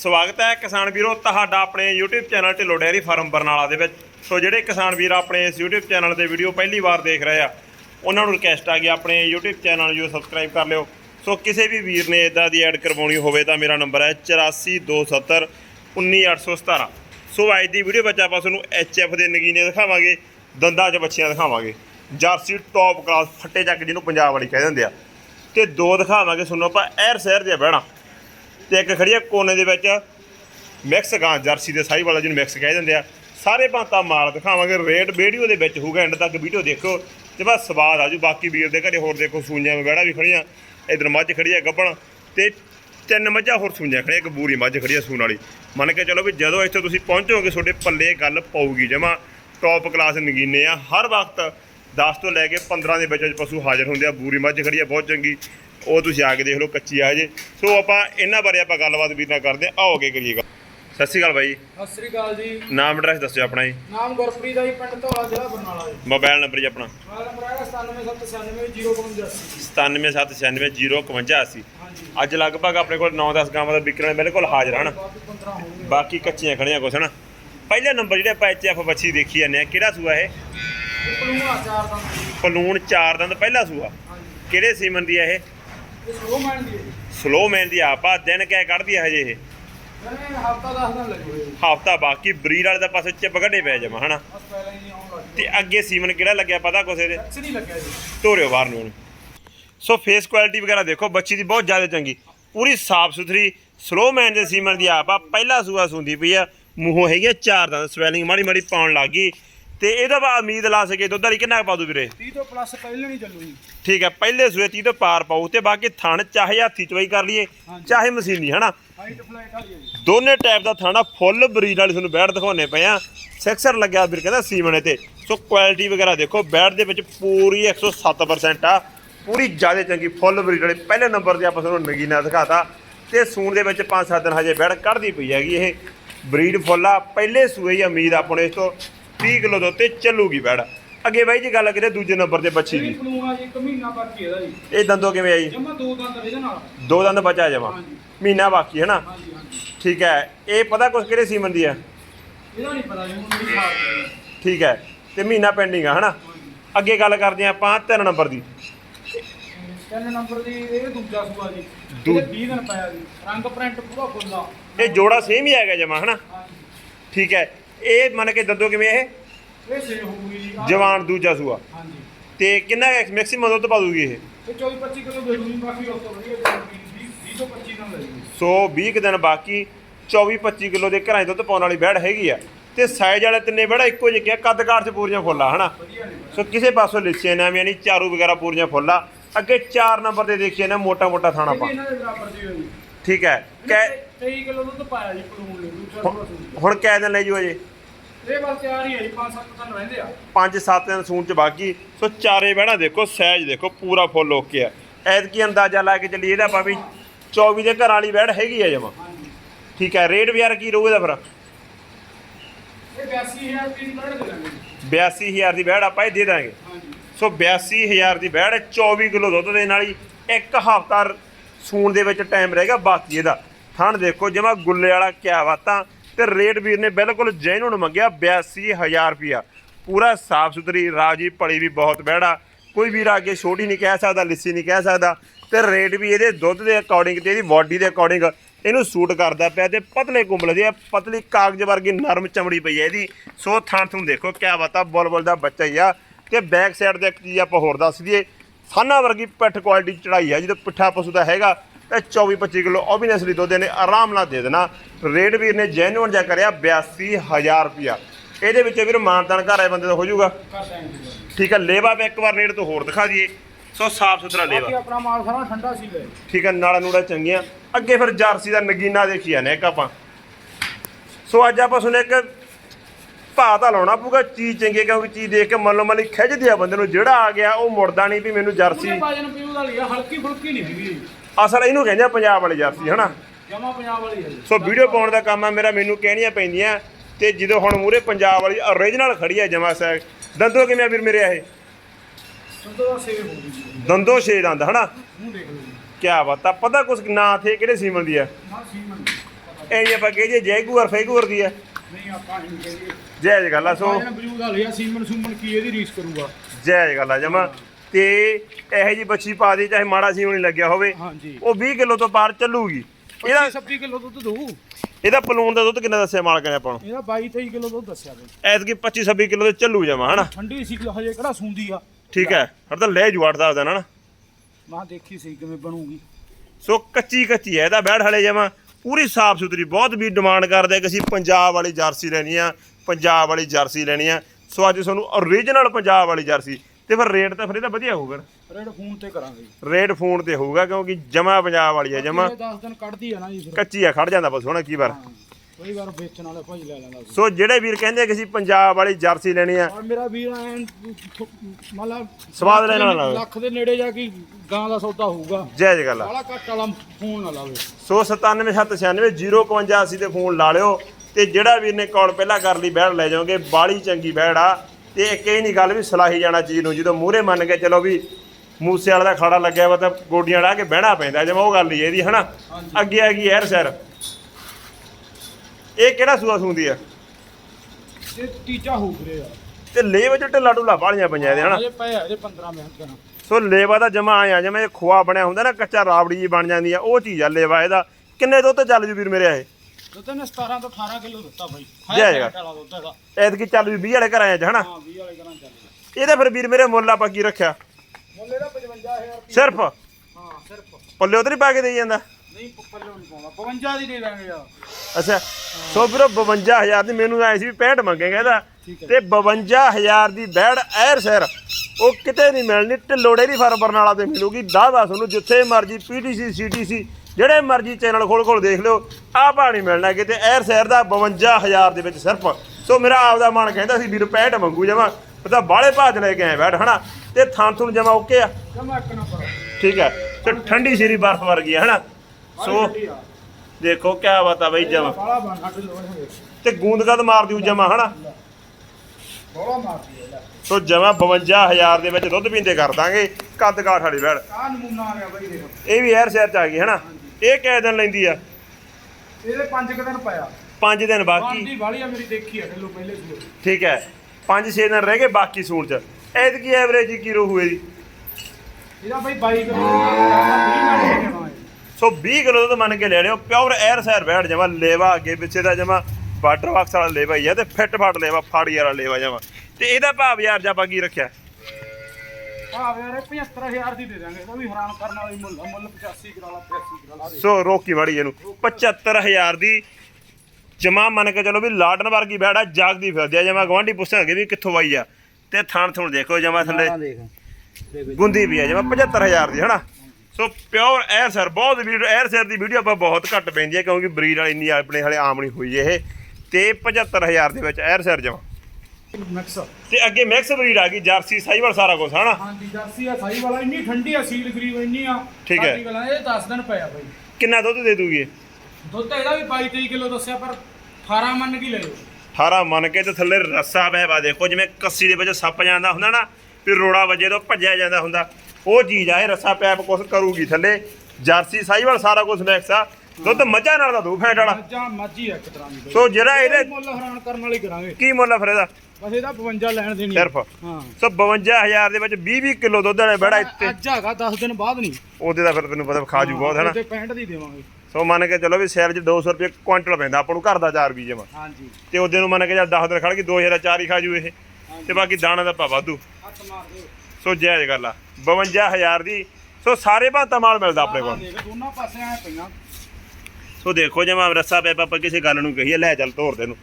ਸਵਾਗਤ ਹੈ ਕਿਸਾਨ ਵੀਰੋ, ਤੁਹਾਡਾ ਆਪਣੇ YouTube channel Dhillon dairy farm Barnala ਦੇ ਵਿੱਚ। ਸੋ ਜਿਹੜੇ ਕਿਸਾਨ ਵੀਰ ਆਪਣੇ ਇਸ YouTube ਚੈਨਲ ਤੇ ਵੀਡੀਓ ਪਹਿਲੀ ਵਾਰ ਦੇਖ ਰਹੇ ਆ, ਉਹਨਾਂ ਨੂੰ ਰਿਕਵੈਸਟ ਆ ਕਿ ਆਪਣੇ YouTube ਚੈਨਲ ਨੂੰ ਸਬਸਕ੍ਰਾਈਬ ਕਰ ਲਿਓ। ਸੋ ਕਿਸੇ ਵੀ ਵੀਰ ਨੇ ਇਦਾਂ ਦੀ ਐਡ ਕਰਵਾਉਣੀ ਹੋਵੇ ਤਾਂ ਮੇਰਾ ਨੰਬਰ ਹੈ 8427 19817 ਸੋ ਅੱਜ ਦੀ ਵੀਡੀਓ ਵਿੱਚ ਆਪਾਂ ਤੁਹਾਨੂੰ HF ਦੇ ਨਗੀਨੇ ਦਿਖਾਵਾਂਗੇ, ਦੰਦਾਂ 'ਚ ਬੱਚੀਆਂ ਦਿਖਾਵਾਂਗੇ। ਜਰਸੀ ਟੌਪ ਕਲਾਸ ਫੱਟੇ ਚੱਕ ਜਿਹਨੂੰ ਪੰਜਾਬ ਵਾਲੀ ਕਹਿ ਦਿੰਦੇ ਆ। ਤੇ ਦੋ ਦਿਖਾਵਾਂਗੇ ਤੁਹਾਨੂੰ ਆਪਾਂ, ਐਰ ਸ਼ਹਿਰ ਦੀਆਂ ਬਹਿਣਾ। ਤੇ ਇੱਕ ਖੜੀ ਆ ਕੋਨੇ ਦੇ ਵਿੱਚ। ਮਿਕਸ ਗਾਂ, ਜਰਸੀ ਦੇ ਸਾਈ ਵਾਲਾ ਜਿਹਨੂੰ ਮਿਕਸ ਕਹਿ ਦਿੰਦੇ ਆ। ਸਾਰੇ ਭਾਂਤਾ ਮਾਲ ਦਿਖਾਵਾਂਗੇ, ਰੇਟ ਵੀਡੀਓ ਦੇ ਵਿੱਚ ਹੋਊਗਾ ਐਂਡ ਤੱਕ ਵੀਡੀਓ ਦੇਖੋ ਤੇ ਬਸ ਸਵਾਦ ਆਜੂ ਬਾਕੀ ਵੀਰ ਦੇ ਘਰੇ ਹੋਰ ਦੇਖੋ, ਸੂਈਆਂ ਵਗੈਰਾ ਵੀ ਖੜੀਆਂ। ਇਧਰ ਮੱਝ ਖੜੀ ਆ ਗੱਬਣ, ਤੇ ਤਿੰਨ ਮੱਝਾਂ ਹੋਰ ਸੂਈਆਂ ਖੜੀਆਂ, ਇੱਕ ਬੂਰੀ ਮੱਝ ਖੜੀ ਆ ਸੂਣ ਵਾਲੀ। ਮੰਨ ਕੇ ਚਲੋ ਵੀ ਜਦੋਂ ਇੱਥੇ ਤੁਸੀਂ ਪਹੁੰਚੋਗੇ, ਤੁਹਾਡੇ ਪੱਲੇ ਗੱਲ ਪਊਗੀ ਜਮਾ। ਟੌਪ ਕਲਾਸ ਨਗੀਨੇ ਆ, ਹਰ ਵਕਤ 10 ਤੋਂ ਲੈ ਕੇ 15 ਦੇ ਵਿੱਚ ਵਿੱਚ ਪਸ਼ੂ ਹਾਜ਼ਰ ਹੁੰਦੇ ਆ, ਬੂਰੀ ਮੱਝ ਖੜੀ ਆ, ਬਹੁਤ ਚੰਗੀ। ਉਹ ਤੁਸੀਂ ਆ ਕੇ ਦੇਖ ਲਓ ਕੱਚੀ ਆ ਜੇ। ਸੋ ਆਪਾਂ ਇਹਨਾਂ ਬਾਰੇ ਆਪਾਂ ਗੱਲਬਾਤ ਵੀਰ ਨਾਲ ਕਰਦੇ ਆ ਆਓ ਅੱਗੇ ਕਰੀਏਗਾ ਸਤਿ ਸ਼੍ਰੀ ਅਕਾਲ ਬਾਈ। ਸਤਿ ਸ੍ਰੀ ਅਕਾਲ ਜੀ। ਨਾਮ ਐਡਰੈਸ ਦੱਸਿਓ ਆਪਣਾ ਜੀ। ਨਾਮ ਗੁਰਪ੍ਰੀਤ ਆ ਜੀ ਪਿੰਡ ਧੌਲਾ ਜ਼ਿਲ੍ਹਾ ਬਰਨਾਲਾ ਜੀ। ਮੋਬਾਈਲ ਨੰਬਰ ਜੀ ਆਪਣਾ। ਮੇਰਾ ਨੰਬਰ ਹੈਗਾ 9779051085 9779051085 ਹਾਂਜੀ। ਅੱਜ ਲਗਭਗ ਆਪਣੇ ਕੋਲ 9-10 ਗਾਵਾਂ ਦਾ ਵਿਕਰਣ ਬਿਲਕੁਲ ਹਾਜ਼ਰ ਹਨ। ਬਾਕੀ 15 ਹੋਣਗੇ। ਬਾਕੀ ਕੱਚੀਆਂ ਖੜੀਆਂ ਕੁਛ ਹਨ? ਪਹਿਲਾ ਨੰਬਰ ਜਿਹੜੇ ਆਪਾਂ ਐਚਐਫ ਬੱਚੀ ਦੇਖੀ ਜਾਂਦੇ ਆ ਕਿਹੜਾ ਸੂਆ ਇਹ? ਪਲੂਣ ਚਾਰ ਦੰਦ ਪਹਿਲਾ ਸੂਆ। ਕਿਹੜੇ ਸੀਮਨ ਦੀ ਆ ਇਹ? ਸਲੋ ਮੈਨ ਦੀ ਹੈ ਆਪਾ ਦਿਨ ਕਹਿ ਕੱਢਦੀ ਆ ਹਜੇ ਇਹ? ਹਫਤਾ 10 ਦਿਨ ਲੱਗੇ ਹੋਏ ਜੀ। ਹਫਤਾ ਬਾਕੀ ਬਰੀਡ ਵਾਲੇ ਦਾ ਪਾਸੇ ਚਿਪ ਕੱਢੇ ਪੈ ਜਾਵਾਂ ਹਨਾ? ਹੀ ਤੇ ਅੱਗੇ ਸੀਮਨ ਕਿਹੜਾ ਲੱਗਿਆ ਪਤਾ ਕੁਛ ਇਹਦੇ? ਨਹੀਂ ਲੱਗਿਆ ਜੀ। ਧੋਰਿਓ ਬਾਹਰ ਨੂੰ। ਸੋ ਫੇਸ ਕੁਆਲਿਟੀ ਵਗੈਰਾ ਦੇਖੋ ਬੱਚੀ ਦੀ ਬਹੁਤ ਜ਼ਿਆਦਾ ਚੰਗੀ। ਪੂਰੀ ਸਾਫ਼ ਸੁਥਰੀ ਸਲੋ ਮੈਨ ਦੇ ਸੀਮਨ ਦੀ ਆਪ ਆ ਪਹਿਲਾ ਸੂਆ ਸੁੰਦੀ ਪਈ ਆ। ਮੂੰਹੋਂ ਹੈਗੀ ਚਾਰ ਦੰਦ ਸਵੈਲਿੰਗ ਮਾੜੀ ਮਾੜੀ ਪਾਉਣ ਲੱਗ ਗਈ। ਤੇ ਇਹਦਾ ਬਾ ਉਮੀਦ ਲਾ ਸਕੇ ਦੁੱਧ ਵਾਲੀ ਕਿੰਨਾ ਕੁ ਪਾ ਦੂ ਵੀਰੇ? 30 ਤੋਂ ਪਲੱਸ ਪਹਿਲਾਂ ਨਹੀਂ ਚੱਲੂ ਜੀ। ਠੀਕ ਹੈ ਪਹਿਲੇ ਸੂਏ 30 ਤੋਂ ਪਾਰ ਪਾਉ ਤੇ ਬਾਕੀ ਥਣ ਚਾਹੇ ਹੱਥੀ ਚਵਾਈ ਕਰ ਲਈਏ। ਚਾਹੇ ਮਸ਼ੀਨੀ ਹਨਾ? ਹਾਈਟ ਫਲਾਈਟ ਵਾਲੀ ਹੈ ਜੀ ਦੋਨੇ ਟਾਈਪ ਦਾ ਥਾਣਾ ਫੁੱਲ ਬਰੀਡ ਵਾਲੀ ਤੁਹਾਨੂੰ ਬੈੜ ਦਿਖਾਉਣੇ ਪਏ ਆ। ਸੈਕਸਰ ਲੱਗਿਆ ਵੀਰ ਕਹਿੰਦਾ ਸੀਮਣੇ ਤੇ। ਸੋ ਕੁਆਲਿਟੀ ਵਗੈਰਾ ਦੇਖੋ ਬੈੜ ਦੇ ਵਿੱਚ ਪੂਰੀ 107% ਆ। ਪੂਰੀ ਜ਼ਿਆਦਾ ਚੰਗੀ ਫੁੱਲ ਬਰੀਡ ਵਾਲੀ। ਪਹਿਲੇ ਨੰਬਰ ਤੇ ਆਪਾਂ ਤੁਹਾਨੂੰ ਨਗੀਨਾ ਦਿਖਾਤਾ। ਤੇ ਸੂਣ ਦੇ ਵਿੱਚ 5-7 ਦਿਨ ਹਜੇ ਬੈੜ ਕੱਢਦੀ ਪਈ ਹੈਗੀ ਇਹ। ਬਰੀਡ ਫੁੱਲ ਆ ਪਹਿਲੇ ਸੂਏ ਹੀ ਉਮੀਦ ਆਪਾਂ ਨੂੰ ਇਸ ਤੋਂ। 30 ਕਿਲੋ ਦੇ ਉੱਤੇ ਚੱਲੂਗੀ ਬੈੜ। ਅੱਗੇ ਬਾਈ ਜੀ ਗੱਲ ਕਰੀਏ ਦੂਜੇ ਨੰਬਰ ਤੇ ਬੱਚੀ ਇਹ ਦੀ ਪਲੂਆ ਜੀ ਇੱਕ ਮਹੀਨਾ ਬਾਕੀ ਇਹਦਾ ਜੀ। ਇਹ ਦੰਦੋਂ ਕਿਵੇਂ ਆਈ ਜਮਾ ਦੋ ਦੰਦ ਇਹਦੇ ਨਾਲ। ਦੋ ਦੰਦ ਬਚਾ ਜਾਵਾ ਹਾਂਜੀ। ਮਹੀਨਾ ਬਾਕੀ ਹੈ ਨਾ? ਠੀਕ ਹੈ। ਇਹ ਪਤਾ ਕੁਛ ਕਿਹੜੇ ਸੀਮਨ ਦੀ ਆ ਇਹਦਾ ਨਹੀਂ ਪਤਾ ਜੀ ਹੁਣ ਹੈ। ਠੀਕ ਹੈ। ਤੇ ਮਹੀਨਾ ਪੈਂਡਿੰਗ ਆ ਹਨਾ ਅੱਗੇ ਗੱਲ ਕਰਦੇ ਹਾਂ ਆਪਾਂ ਤਿੰਨ ਨੰਬਰ ਦੀ। ਤਿੰਨ ਨੰਬਰ ਦੀ ਇਹ ਦੂਜਾ ਸੂਆ ਜੀ। ਇਹਦੇ 20 ਦਿਨ ਪਿਆ ਜੀ। ਰੰਗ ਪ੍ਰਿੰਟ ਪੂਰਾ ਫੁੱਲਾ ਇਹ ਜੋੜਾ ਸੇਮ ਹੀ ਹੈਗਾ ਜਮਾ ਹਨਾ ਠੀਕ ਹੈ। ਇਹ ਮੰਨ ਕੇ ਦੱਦੋ ਕਿਵੇਂ ਇਹ? ਇਹ ਸੇਵ ਹੋਊਗੀ ਜੀ। ਆਹ- ਜਵਾਨ ਦੂਜਾ ਸੂਆ। ਹਾਂਜੀ। ਤੇ ਕਿੰਨਾ ਮੈਕਸਿਮਮ ਦੁੱਧ ਪਾ ਦੂਗੀ ਇਹ? ਇਹ 24 25 ਕਿਲੋ ਦੇ ਦੂਗੀ ਬਾਕੀ ਉਸ ਤੋਂ ਵਧੀਆ ਦੇਊਗੀ 20 ਤੋਂ 25 ਦਿਨ ਲੱਗੇਗੀ ਸੋ 20 ਕੁ ਦਿਨ ਬਾਕੀ 24 25 ਕਿਲੋ ਦੇ ਘਰਾਂ 'ਚ ਦੁੱਧ ਪਾਉਣ ਵਾਲੀ ਬੈੜ ਹੈਗੀ ਆ। ਤੇ ਸਾਈਜ਼ ਵਾਲੇ ਤਿੰਨੇ ਬੈੜਾ ਇੱਕੋ ਜਿਹੇ ਕੱਦ ਕਾਠ 'ਚ ਪੂਰੀਆਂ ਫੁੱਲ ਹਨਾ? ਵਧੀਆ ਨੇ ਸੋ ਕਿਸੇ ਪਾਸੋਂ ਲਿਖੇ ਨਾ ਵੀ ਨਹੀਂ ਚਾਰੂ ਵਗੈਰਾ ਪੂਰੀਆਂ ਫੁੱਲ। ਅੱਗੇ 4 ਨੰਬਰ ਤੇ ਦੇਖੀਏ ਨਾ ਮੋਟਾ ਮੋਟਾ ਥਾਣਾ ਪਾ। ਇਹਨਾਂ ਦੇ ਬਰਾਬਰ ਦੀ ਹੋਈ। ਠੀਕ ਹੈ। ਕੈ 23 ਕਿਲੋ ਦੁੱਧ ਪਾਇਆ ਜੀ ਪਲੂਣ ਨੇ ਦੂਜਾ ਹੁਣ- ਸੂਆ। ਹੁਣ ਕੈ ਦਿਨ ਲੈ ਜੂ ਅਜੇ। ਇਹ ਬਸ ਤਿਆਰ ਹੀ ਹੈ ਜੀ 5-7 ਦਿਨ ਰਹਿੰਦੇ ਆ। 5-7 ਦਿਨ ਸੂਣ ਚ ਬਾਕੀ ਸੋ ਚਾਰੇ ਬਹਿਣਾ ਦੇਖੋ ਸਾਈਜ਼ ਦੇਖੋ ਪੂਰਾ ਫੁੱਲ ਓਕੇ ਆ ਐਤਕੀ ਅੰਦਾਜ਼ਾ ਲਾ ਕੇ ਚੱਲੀ ਇਹਦਾ ਆਪਾਂ ਵੀ 24 ਦੇ ਘਰਾਂ ਵਾਲੀ ਬੈੜ ਹੈਗੀ ਆ ਜਮਾ। ਹਾਂਜੀ। ਠੀਕ ਹੈ ਰੇਟ ਵੀ ਯਾਰ ਕੀ ਰਹੂ ਇਹਦਾ ਫਿਰ? ਇਹ 82000 ਰੁਪਏ ਦੀ ਬੈਠ ਦੇ ਲਾਂਗੇ 82000 ਦੀ ਬੈੜ ਆਪਾਂ ਇਹ ਦੇ ਦਾਂਗੇ। ਹਾਂਜੀ। ਸੋ 82000 ਦੀ ਬੈੜ 24 ਕਿਲੋ ਦੁੱਧ ਦੇ ਨਾਲ ਹੀ ਇੱਕ ਹਫ਼ਤਾ ਸੂਣ ਦੇ ਵਿੱਚ ਟਾਈਮ ਰਹੇਗਾ ਬਾਕੀ ਇਹਦਾ। ਥਣ ਦੇਖੋ, ਜਮਾ ਗੁੱਲੇ ਵਾਲਾ ਕਿਆ ਬਾਤਾਂ ਤੇ। ਰੇਟ ਵੀਰ ਨੇ ਬਿਲਕੁਲ ਜੈਨੂਨ ਮੰਗਿਆ 82000 ਰੁਪਿਆ ਪੂਰਾ ਸਾਫ਼ ਸੁਥਰੀ ਰਾਜੀ ਪਲੀ ਵੀ ਬਹੁਤ ਬਹਿੜਾ। ਕੋਈ ਵੀਰ ਅੱਗੇ ਛੋਟੀ ਨਹੀਂ ਕਹਿ ਸਕਦਾ, ਲਿੱਸੀ ਨਹੀਂ ਕਹਿ ਸਕਦਾ। ਤੇ ਰੇਟ ਵੀ ਇਹਦੇ ਦੁੱਧ ਦੇ ਅਕੋਰਡਿੰਗ ਤੇ, ਇਹਦੀ ਬਾਡੀ ਦੇ ਅਕੋਰਡਿੰਗ ਇਹਨੂੰ ਸੂਟ ਕਰਦਾ ਪਿਆ ਤੇ ਪਤਲੇ ਕੁੰਬਲ ਦੀ ਆ, ਪਤਲੀ ਕਾਗਜ਼ ਵਰਗੀ ਨਰਮ ਚਮੜੀ ਪਈ ਹੈ ਇਹਦੀ। ਸੋ ਥਾਂ ਥੂੰ ਦੇਖੋ, ਕਿਆ ਬਾਤਾਂ ਬੁਲਬੁਲ ਦਾ ਬੱਚਾ ਹੀ ਆ। ਤੇ ਬੈਕ ਸਾਈਡ ਤੇ ਇੱਕ ਚੀਜ਼ ਆਪਾਂ ਹੋਰ ਦੱਸ ਦਈਏ। ਸਾਨਾ ਵਰਗੀ ਪਿੱਠ ਕੁਆਲਿਟੀ ਚੜਾਈ ਆ ਜਦੋਂ ਪਿੱਠਾ ਪਸ਼ੂ ਦਾ ਹੈਗਾ ਤੇ 24 25 ਕਿਲੋ ਓਬੀਨੈਸਲੀ ਦੁੱਧ ਨੇ ਆਰਾਮ ਨਾਲ ਦੇ ਦੇਣਾ। ਰੇਟ ਵੀਰ ਨੇ ਜੈਨੂਨ ਜਾ ਕਰਿਆ 82000 ਰੁਪਿਆ ਇਹਦੇ ਵਿੱਚ ਵੀਰ ਮਾਨਦਾਨ ਘਰ ਆਏ ਬੰਦੇ ਦਾ ਹੋ ਜਾਊਗਾ। ਠੀਕ ਹੈ ਲੇਵਾ ਵੀ ਇੱਕ ਵਾਰ ਰੇਟ ਤੋਂ ਹੋਰ ਦਿਖਾ ਦਈਏ। ਸੋ ਸਾਫ਼ ਸੁਥਰਾ ਲੇਵਾ। ਆਪਣਾ ਮਾਲ ਸਾਰਾ ਠੰਡਾ ਸੀ ਲੈ ਠੀਕ ਹੈ ਨਾੜਾ ਨੂੜਾ ਚੰਗੀਆਂ। ਅੱਗੇ ਫਿਰ ਜਰਸੀ ਦਾ ਨਗੀਨਾ ਦੇਖੀਆ ਨੇ ਇੱਕ ਆਪਾਂ। ਸੋ ਅੱਜ ਆਪਾਂ ਸੁਣਿਆ ਇੱਕ ਭਾਅ ਤਾਂ ਲਾਉਣਾ ਪਊਗਾ ਚੀਜ਼ ਚੰਗੀ ਹੈ, ਕਿਉਂਕਿ ਚੀਜ਼ ਦੇਖ ਕੇ ਮਨੋਂ ਮਨ ਹੀ ਖਿੱਚਦੀ ਆ ਬੰਦੇ ਨੂੰ ਜਿਹੜਾ ਆ ਗਿਆ ਉਹ ਮੁੜਦਾ ਨਹੀਂ ਵੀ ਮੈਨੂੰ ਜਰਸੀ। ਉਹਨੇ ਬਾਜਨ ਪੀਊ ਦਾ ਲਿਆ ਹਲਕੀ ਫੁਲਕੀ ਨਹੀਂ ਹੈਗੀ ਅਸਲ ਇਹਨੂੰ ਕਹਿੰਦੇ ਆ ਪੰਜਾਬ ਵਾਲੀ ਜਰਸੀ ਹਨਾ? ਜਮਾ ਪੰਜਾਬ ਵਾਲੀ ਹੈ ਜੀ। ਸੋ ਵੀਡੀਓ ਪਾਉਣ ਦਾ ਕੰਮ ਆ ਮੇਰਾ ਮੈਨੂੰ ਕਹਿਣੀਆਂ ਪੈਂਦੀਆਂ ਤੇ ਜਦੋਂ ਹੁਣ ਮੂਰੇ ਪੰਜਾਬ ਵਾਲੀ ਓਰੀਜਨਲ ਖੜੀ ਆ ਜਮਾ ਸੈਕ ਦੰਦੋ ਕਿਵੇਂ ਆ ਵੀਰ ਮੇਰੇ ਇਹ? ਸੰਤੋ ਦਾ ਸੇਵ ਹੋ ਗਈ ਜੀ। ਦੰਦੋ ਛੇ ਦੰਦ ਹਨਾ? ਮੂੰਹ ਦੇਖ ਲਓ ਜੀ। ਕਿਆ ਬਾਤ ਆ ਪਤਾ ਕੁਛ ਨਾ ਥੇ ਕਿਹੜੇ ਸੀਮਨ ਦੀ ਆ? ਨਾ ਸੀਮਨ ਇਹ ਜੇ ਆਪਾਂ ਕਹੀਏ ਜੈਗੂਆਰ ਫੈਗੂਆਰ ਦੀ ਹੈ ਨਹੀਂ ਆਪਾਂ ਨਹੀਂ ਕਹਿੰਦੇ ਜਾਇਜ਼ ਗੱਲ ਆ ਸੋ ਇਹਨਾਂ ਬਜੂਦ ਵਾਲੇ ਆ ਸੀਮਨ ਸੂਮਨ ਕੀ ਇਹਦੀ ਰੀਸ ਕਰੂਗਾ? ਜਾਇਜ਼ ਗੱਲ ਆ ਜਮਾ। ਤੇ ਇਹੋ ਜੀ ਬੱਚੀ ਪਾ ਦੀ ਚਾਹੇ ਮਾੜਾ ਸੀ ਨਹੀਂ ਲੱਗਿਆ ਹੋਵੇ। ਹਾਂਜੀ। ਉਹ 20 ਕਿਲੋ ਤੋਂ ਪਾਰ ਚੱਲੂਗੀ। ਇਹਦਾ 26 ਕਿਲੋ ਦੁੱਧ ਦਊ। ਇਹਦਾ ਪਲੂਣ ਦਾ ਦੁੱਧ ਕਿੰਨਾ ਦੱਸਿਆ ਮਾਲਕ ਨੇ ਆਪਾਂ ਨੂੰ? ਇਹਦਾ 22 23 ਕਿਲੋ ਦੁੱਧ ਦੱਸਿਆ ਬਈ। ਐਤਕੀ 25 26 ਕਿਲੋ ਤੇ ਚੱਲੂ ਜਮਾ ਹਨਾ? ਠੰਡੀ ਸੀ ਹਜੇ ਕਿਹੜਾ ਸੂੰਦੀ ਆ। ਠੀਕ ਹੈ ਹਰ ਤਾਂ ਲੈ ਜੂ ਅੱਠ ਦਸ ਦਿਨ ਹਨਾ? ਮਾਂ ਦੇਖੀ ਸੀ ਕਿਵੇਂ ਬਣੂਗੀ। ਸੋ ਕੱਚੀ ਕੱਚੀ ਹੈ ਇਹਦਾ ਬੈੜ ਹਲੇ ਜਮਾ। ਪੂਰੀ ਸਾਫ਼ ਸੁਥਰੀ ਬਹੁਤ ਵੀ ਡਿਮਾਂਡ ਕਰਦੇ ਆ ਕਿ ਅਸੀਂ ਪੰਜਾਬ ਵਾਲੀ ਜਰਸੀ ਲੈਣੀ ਆ ਪੰਜਾਬ ਵਾਲੀ ਜਰਸੀ ਲੈਣੀ ਆ। ਸੋ ਅੱਜ ਤੁਹਾਨੂੰ ਓਰੀਜਨਲ ਪੰਜਾਬ ਵਾਲੀ ਜਰਸੀ ਤੇ ਫਿਰ ਰੇਟ ਤਾਂ ਫਿਰ ਇਹਦਾ ਵਧੀਆ ਹੋਊਗਾ। ਰੇਡ ਫੋਨ ਤੇ ਕਰਾਂਗੇ। ਰੇਟ ਫੋਨ ਤੇ ਹੋਊਗਾ ਕਿਉਂਕਿ ਜਮਾ ਪੰਜਾਬ ਵਾਲੀ ਹੈ ਜਮਾ ਇਹ 10 ਦਿਨ ਕੱਢਦੀ ਆ ਨਾ ਜੀ ਫਿਰ। ਕੱਚੀ ਆ ਖੜ ਜਾਂਦਾ ਬਸ ਹੁਣ ਕੀ ਵਾਰ ਕਈ ਵਾਰ ਵੇਚਣ ਵਾਲੇ ਭਾਈ ਲੈ ਲੈਂਦਾ ਸੀ। ਸੋ ਜਿਹੜੇ ਵੀਰ ਕਹਿੰਦੇ ਕਿ ਅਸੀਂ ਪੰਜਾਬ ਵਾਲੀ ਜਰਸੀ ਲੈਣੀ ਆ। ਔਰ ਮੇਰਾ ਵੀਰ ਐਨ ਮਤਲਬ ਸਵਾਦ ਲੈਣ ਵਾਲਾ ਹੋਵੇ। ਲੱਖ ਦੇ ਨੇੜੇ ਜਾ ਕੇ ਗਾਂ ਦਾ ਸੌਦਾ ਹੋਊਗਾ। ਜਾਇਜ਼ ਗੱਲ ਆ। ਬਾਲਾ ਘੱਟ ਵਾਲਾ ਫੋਨ ਨਾ ਲਾਵੇ। ਸੋ 9796 051 ਤੇ ਫੋਨ ਲਾ ਲਿਓ ਤੇ ਜਿਹੜਾ ਵੀਰ ਨੇ ਕਾਲ ਪਹਿਲਾਂ ਕਰ ਲਈ ਬੈੜ ਲੈ ਜਾਓਗੇ ਬਾਲੀ ਚੰਗੀ ਬੈੜ ਆ। ਤੇ ਇੱਕ ਇਹ ਨਹੀਂ ਗੱਲ ਵੀ ਸਲਾਹੀ ਜਾਣਾ ਚੀਜ਼ ਨੂੰ ਜਦੋਂ ਮੂਹਰੇ ਮੰਨ ਕੇ ਚਲੋ ਵੀ ਮੂਸੇ ਵਾਲਾ ਦਾ ਖੜਾ ਲੱਗਿਆ ਵਾ ਤਾਂ ਗੋਡੀਆਂ ਢਾ ਕੇ ਬਹਿਣਾ ਪੈਂਦਾ ਜਿਵੇਂ ਉਹ ਗੱਲ ਨਹੀਂ ਇਹਦੀ ਹਨਾ? ਅੱਗੇ ਆ ਗਈ ਐਰ ਸਰ। ਇਹ ਕਿਹੜਾ ਸੂਆ ਸੂੰਦੀ ਆ? ਤੇ ਤੀਜਾ ਹੋ ਵੀਰੇ ਆ ਤੇ ਲੇਵ ਚ ਢਿੱਲਾ ਢੁੱਲਾ ਬਾਲੀਆਂ ਪਈਆਂ ਇਹਦੇ ਹਨਾ? ਹਜੇ ਪਏ ਆ ਇਹਦੇ 15 ਮਿੰਟ ਕਰਾਂ ਸੋ ਲੇਵਾ ਦਾ ਜਮਾ ਆਇਆ ਜਿਵੇਂ ਖੋਆ ਬਣਿਆ ਹੁੰਦਾ ਨਾ ਕੱਚਾ ਰਾਬੜੀ ਜੀ ਬਣ ਜਾਂਦੀ ਆ ਉਹ ਚੀਜ਼ ਆ ਲੇਵਾ ਇਹਦਾ। ਕਿੰਨੇ ਦੁੱਧ ਚੱਲ ਜੂ ਵੀਰ ਮੇਰੇ ਇਹ? ਦੁੱਧ ਨੇ 17 ਤੋਂ 18 ਕਿਲੋ ਦਿੱਤਾ ਬਾਈ। ਜੈ ਜੈ। ਵਾਲਾ ਦੁੱਧ ਇਹਦਾ? ਐਤਕੀ ਚੱਲ ਜੂ 20 ਵਾਲੇ ਘਰਾਂ ਚ ਹਨਾ? ਹਾਂ 20 ਵਾਲੇ ਕਰਾਂ ਚੱਲ ਇਹਦਾ ਫਿਰ ਵੀਰ ਮੇਰੇ ਮੁੱਲ ਆਪਾਂ ਕੀ ਰੱਖਿਆ? ਮੁੱਲ ਇਹਦਾ 55000 ਰੁਪਏ ਸਿਰਫ? ਹਾਂ ਸਿਰਫ। ਪੱਲੇ ਉਧਰ ਹੀ ਪਾ ਕੇ ਦੇਈ ਜਾਂਦਾ। ਨਹੀਂ ਪੱਲੇ ਨਹੀਂ ਪਾਉਂਦਾ। 52 ਦੀ ਦੇ ਦਾਂਗੇ ਯਾਰ। ਅੱਛਾ ਸੋ ਵੀਰੋ 52000 ਦੀ ਮੈਨੂੰ ਆਈ ਸੀ ਵੀ 65 ਮੰਗੇਗਾ ਇਹਦਾ। ਠੀਕ। ਤੇ 52000 ਦੀ ਬੈੜ ਐਰ ਸੈਰ ਉਹ ਕਿਤੇ ਨਹੀਂ ਮਿਲਣੀ ਢਿੱਲੋੜੇ ਦੀ ਫਾਰਮ ਬਰਨਾਲਾ ਤੇ ਮਿਲੂਗੀ। ਦਾਦਾ ਤੁਹਾਨੂੰ ਜਿੱਥੇ ਮਰਜ਼ੀ ਪੀਟੀਸੀ ਸੀਟੀਸੀ ਜਿਹੜੇ ਮਰਜ਼ੀ ਚੈਨਲ ਖੋਲ ਖੋਲ ਦੇਖ ਲਿਓ ਆਹ ਪਾ ਨਹੀਂ ਮਿਲਣਾ ਕਿਤੇ ਐਰ ਸੈਰ ਦਾ 52000 ਦੇ ਵਿੱਚ ਸਿਰਫ। ਸੋ ਮੇਰਾ ਆਪਦਾ ਮਨ ਕਹਿੰਦਾ ਸੀ ਵੀਰ 65 ਮੰਗੂ ਜਮਾ। ਪਤਾ ਬਾਲੇ ਭਾਜ ਲੈ ਕੇ ਆਏ ਬੈਠ ਹਨਾ? ਤੇ ਥਾਂ ਥੁਣ ਜਮਾ ਓਕੇ ਆ। ਜਮਾ ਇੱਕ ਨਾ ਕਰੋ ਠੀਕ ਹੈ। ਤੇ ਠੰਡੀ ਸ਼ੀਰੀ ਬਰਫ਼ ਵਰਗੀ ਹੈ ਹਨਾ? ਸੋ ਦੇਖੋ ਕਿਆ ਬਾਤ ਆ ਬਈ ਜਮਾ। ਬਾਲਾ ਬਣ ਤੇ ਗੂੰਦ ਕਦ ਮਾਰ ਦਿਓ ਜਮਾ ਹਨਾ? ਬੋਲਾ ਮਾਰਦੀ ਹੈ ਲੈ ਸੋ ਜਮਾ 52000 ਦੇ ਵਿੱਚ ਦੁੱਧ ਪੀਂਦੇ ਕਰ ਦਾਂਗੇ ਕੱਦ ਕਾਠ ਵਾਲੀ ਬੈੜ। ਆ ਨਮੂਨਾ ਆ ਗਿਆ ਬਾਈ ਦੇਖ ਇਹ ਵੀ ਐਰ ਸ਼ਹਿਰ ਚ ਆ ਗਈ ਹਨਾ? ਇਹ ਕਿਹ ਦਿਨ ਲੈਂਦੀ ਆ? ਇਹਦੇ 5 ਦਿਨ ਪਿਆ। 5 ਦਿਨ ਬਾਕੀ। ਬਾਕੀ ਵਾਲੀ ਆ ਮੇਰੀ ਦੇਖੀ ਆ ਢਿੱਲੋ ਪਹਿਲੇ ਸੂਏ ਠੀਕ ਹੈ। 5-6 ਦਿਨ ਰਹਿ ਗਏ ਬਾਕੀ ਸੂਣ ਚ। ਐਤਕੀ ਐਵਰੇਜ ਕੀ ਰਹੂ ਇਹਦੀ? ਇਹਦਾ ਬਾਈ 22 ਕਿਲੋ 20 ਮਿੰਟ ਦੇ ਦੇਣਾ ਹੈ ਸੋ 20 ਕਿਲੋ ਦੁੱਧ ਮੰਨ ਕੇ ਲੈ ਲਿਓ। ਪਿਓਰ ਐਰ ਸ਼ਹਿਰ ਬੈੜ ਜਮਾ ਲੇਵਾ ਅੱਗੇ ਪਿੱਛੇ ਦਾ ਜਮਾ ਵਾਟਰ ਬਾਕਸ ਵਾਲਾ ਲੇਵਾ ਹੀ ਆ ਤੇ ਫਿੱਟ ਫਾਟ ਲੇਵਾ ਫਾੜੀ ਵਾਲਾ ਲੇਵਾ ਜਮਾ। ਤੇ ਇਹਦਾ ਭਾਵ ਯਾਰ ਜਾਂ ਆਪਾਂ ਕੀ ਰੱਖਿਆ? ਆ ਯਾਰ ਇਹ 75000 ਦੀ ਦੇ ਦਾਂਗੇ ਉਹ ਵੀ ਹੈਰਾਨ ਕਰਨ ਵਾਲੀ ਮੁੱਲ ਮੁੱਲ 85 ਕਰਾ ਲਾ 85 ਕਰਾ ਲਾ ਦੇ ਸੋ ਰੋਕੀ ਮਾੜੀ ਇਹਨੂੰ। 75000 ਦੀ ਜਮਾ ਮੰਨ ਕੇ ਚਲੋ ਵੀ ਲਾਡਨ ਵਰਗੀ ਬੈੜਾ ਜਾਗਦੀ ਫਿਰਦੀ ਆ। ਜਮਾ ਗਵਾਂਢੀ ਪੁੱਛਾਂਗੇ ਵੀ ਕਿੱਥੋਂ ਆਈ ਆ। ਤੇ ਥਾਣ ਥੁਣ ਦੇਖੋ ਜਮਾ ਥੱਲੇ। ਗੁੰਦੀ ਵੀ ਆ ਜਮਾ 75000 ਦੀ ਹਨਾ? ਸੋ ਪਿਓਰ ਐਰ ਸਰ ਬਹੁਤ ਵੀਡੀਓ ਐਰ ਸਰ ਦੀ ਵੀਡੀਓ ਆਪਾਂ ਬਹੁਤ ਘੱਟ ਪੈਂਦੀ ਹੈ ਕਿਉਂਕਿ ਬਰੀਡ ਵਾਲੀ ਇੰਨੀ ਆਪਣੇ ਹਲੇ ਆਮ ਨਹੀਂ ਹੋਈ ਇਹ। ਤੇ 75000 ਦੇ ਵਿੱਚ ਐਰ ਸਰ ਜਮਾ। ਮਿਕਸ ਤੇ ਅੱਗੇ ਮਿਕਸ ਬਰੀਡ ਆ ਗਈ ਜਰਸੀ ਸਾਈਵਾਲ ਸਾਰਾ ਕੁਝ ਹਨਾ? ਹਾਂਜੀ ਜਰਸੀ ਆ ਸਾਈਵਾਲ ਇੰਨੀ ਠੰਡੀ ਆ ਸੀਲ ਗਰੀਬ ਇੰਨੀ ਆ। ਠੀਕ ਹੈ। ਇਹ 10 ਦਿਨ ਪਿਆ ਬਾਈ। ਕਿੰਨਾ ਦੁੱਧ ਦੇ ਦੂਗੀ ਦੁੱਧ ਇਹਦਾ ਵੀ 22 23 ਕਿਲੋ ਦੱਸਿਆ ਪਰ 18 ਮੰਨ ਕੇ ਲੈ ਲਓ। 18 ਮੰਨ ਕੇ ਤੇ ਥੱਲੇ ਰੱਸਾ ਵਹਿਵਾ ਦੇਖੋ ਜਿਵੇਂ ਕੱਸੀ ਦੇ ਵਿੱਚ ਸੱਪ ਜਾਂਦਾ ਨਾ ਰੋੜਾ ਵਜੇ ਤੋਂ ਭੱਜਿਆ ਜਾਂਦਾ ਹੁੰਦਾ। ਉਹ ਚੀਜ਼ ਆ ਇਹ ਰੱਸਾ ਪੈਪ ਕੁਛ ਕਰੂਗੀ ਥੱਲੇ। ਜਰਸੀ ਸਾਈਵਾਲ ਸਾਰਾ ਕੁਝ ਮਿਕਸ ਆ। ਦੁੱਧ ਮੱਝਾਂ ਨਾਲ ਦਾ ਦੋ ਫੈਟ ਵਾਲਾ। ਮੱਝਾਂ ਮਾਝੀ ਆ ਇੱਕ ਤਰ੍ਹਾਂ ਦੀ ਬਾਈ। ਸੋ ਜਿਹੜਾ ਇਹਦੇ ਮੁੱਲ ਹੈਰਾਨ ਕਰਨ ਵਾਲੀ ਕਰਾਂਗੇ। ਕੀ ਮੁੱਲ ਆ ਫਿਰ ਇਹਦਾ? ਬਸ ਇਹਦਾ 52 ਲੈਣ ਦੇਣੀ ਆ। ਸਿਰਫ। ਹਾਂ। ਸੋ 52000 ਦੇ ਵਿੱਚ 20 20 ਕਿਲੋ ਦੁੱਧ ਵਾਲੇ ਬੜਾ ਇੱਥੇ। ਅੱਜ ਹੈਗਾ 10 ਦਿਨ ਬਾਅਦ ਨਹੀਂ। ਉਹਦੇ ਦਾ ਫਿਰ ਤੈਨੂੰ ਪਤਾ ਖਾ ਜੂ ਬਹੁਤ ਹੈ ਨਾ ਤੇ 65 ਦੀ ਦੇਵਾਂਗੇ। ਸੋ ਮੰਨ ਕੇ ਚਲੋ ਵੀ ਸੈਲ 'ਚ 200 ਰੁਪਏ ਕੁਆਂਟਲ ਪੈਂਦਾ ਆਪਾਂ ਨੂੰ ਘਰ ਦਾ ਚਾਰ ਜਮਾ ਹਾਂਜੀ। ਤੇ ਉਹਦੇ ਨੂੰ ਮੰਨ ਕੇ ਚੱਲ 10 ਦਿਨ ਖੜ ਗਈ 2000 ਦਾ ਚਾਰ ਹੀ ਖਾ ਜੂ ਇਹ। ਤੇ ਬਾਕੀ ਦਾਣਾ ਦਾ ਪਾ ਵਾਧੂ। ਹੱਥ ਮਾਰ ਦਿਓ। ਸੋ ਜਾਇਜ਼ ਗੱਲ ਆ। 52000 ਦੀ ਸੋ ਸਾਰੇ ਭਾਂਤਾ ਮਾਲ ਮਿਲਦਾ ਆਪਣੇ ਕੋਲ। ਆਹ ਦੇਖ ਦੋਨਾਂ ਪਾਸੇ ਆਏ ਪਈਆਂ। ਸੋ ਦੇਖੋ ਜੇ ਮੈਂ ਰੱਸਾ ਪੈਪ ਆਪਾਂ ਕਿਸੇ ਗੱਲ ਨੂੰ ਕਹੀਏ ਲੈ ਚੱਲ ਤੋਰ ਤੈਨੂੰ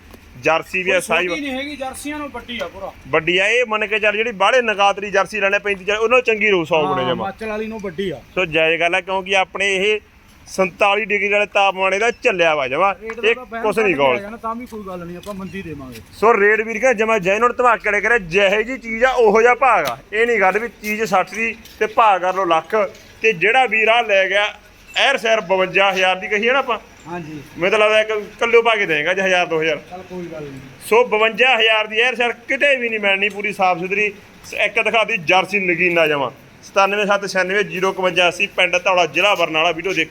ਜਰਸੀ ਵੀ ਆ ਸਾਈ ਨਹੀਂ ਹੈਗੀ ਜਰਸੀਆਂ ਨੂੰ ਵੱਡੀ ਆ ਪੂਰਾ। ਵੱਡੀ ਆ ਇਹ ਮੰਨ ਕੇ ਚੱਲ ਜਿਹੜੀ ਬਾਹਲੇ ਨਗਾਤਰੀ ਜਰਸੀ ਲੈਣੇ ਪੈਂਦੀ ਉਹਨਾਂ ਨੂੰ ਚੰਗੀ ਰੂ 100 ਗੁਣੇ ਜਮਾ। ਹਿਮਾਚਲ ਵਾਲੀ ਨੂੰ ਵੱਡੀ ਆ। ਸੋ ਜਾਇਜ਼ ਗੱਲ ਆ ਕਿਉਂਕਿ ਆਪਣੇ ਇਹ 47 ਡਿਗਰੀ ਵਾਲੇ ਤਾਪਮਾਨ ਇਹਦਾ ਚੱਲਿਆ ਵਾ ਜਮਾ। ਇਹ ਕੁਛ ਨਹੀਂ ਕੋਲ ਤਾਂ ਵੀ ਕੋਈ ਗੱਲ ਨਹੀਂ ਆਪਾਂ ਮੰਦੀ ਦੇਵਾਂਗੇ। ਸੋ ਰੇਟ ਵੀਰ ਕਹਿੰਦਾ ਜਮਾ ਜੈਨੂਨ ਧਮਾਕੇ ਵਾਲੇ ਕਰੇ ਜਿਹੇ ਜੀ ਚੀਜ਼ ਆ ਉਹੋ ਜਿਹਾ ਭਾਗ ਆ। ਇਹ ਨਹੀਂ ਗੱਲ ਵੀ ਚੀਜ਼ 60 ਦੀ ਤੇ ਭਾਅ ਕਰ ਲੋ ਲੱਖ। ਤੇ ਜਿਹੜਾ ਵੀਰ ਆ ਲੈ ਗਿਆ ਐਰ ਸੈਰ 52000 ਦੀ ਕਹੀ ਹੈ ਨਾ ਆਪਾਂ। ਹਾਂਜੀ। ਮੈਨੂੰ ਤਾਂ ਲੱਗਦਾ ਇੱਕ ਕੱਲਿਓ ਪਾ ਕੇ ਦੇਗਾ ਜੇ 1000 2000 ਚੱਲ ਕੋਈ ਗੱਲ ਨਹੀਂ। ਸੋ 52000 ਦੀ ਐਰ ਸੈਰ ਕਿਤੇ ਵੀ ਨਹੀਂ ਮਿਲਣੀ ਪੂਰੀ ਸਾਫ਼ ਸੁਥਰੀ। ਇੱਕ ਦਿਖਾਤੀ ਜਰਸੀ ਨਗੀਨਾ ਜਮਾ। 97796 051 ਪਿੰਡ ਧੌਲਾ ਜ਼ਿਲ੍ਹਾ ਬਰਨਾਲਾ। ਵੀਡੀਓ ਦੇਖ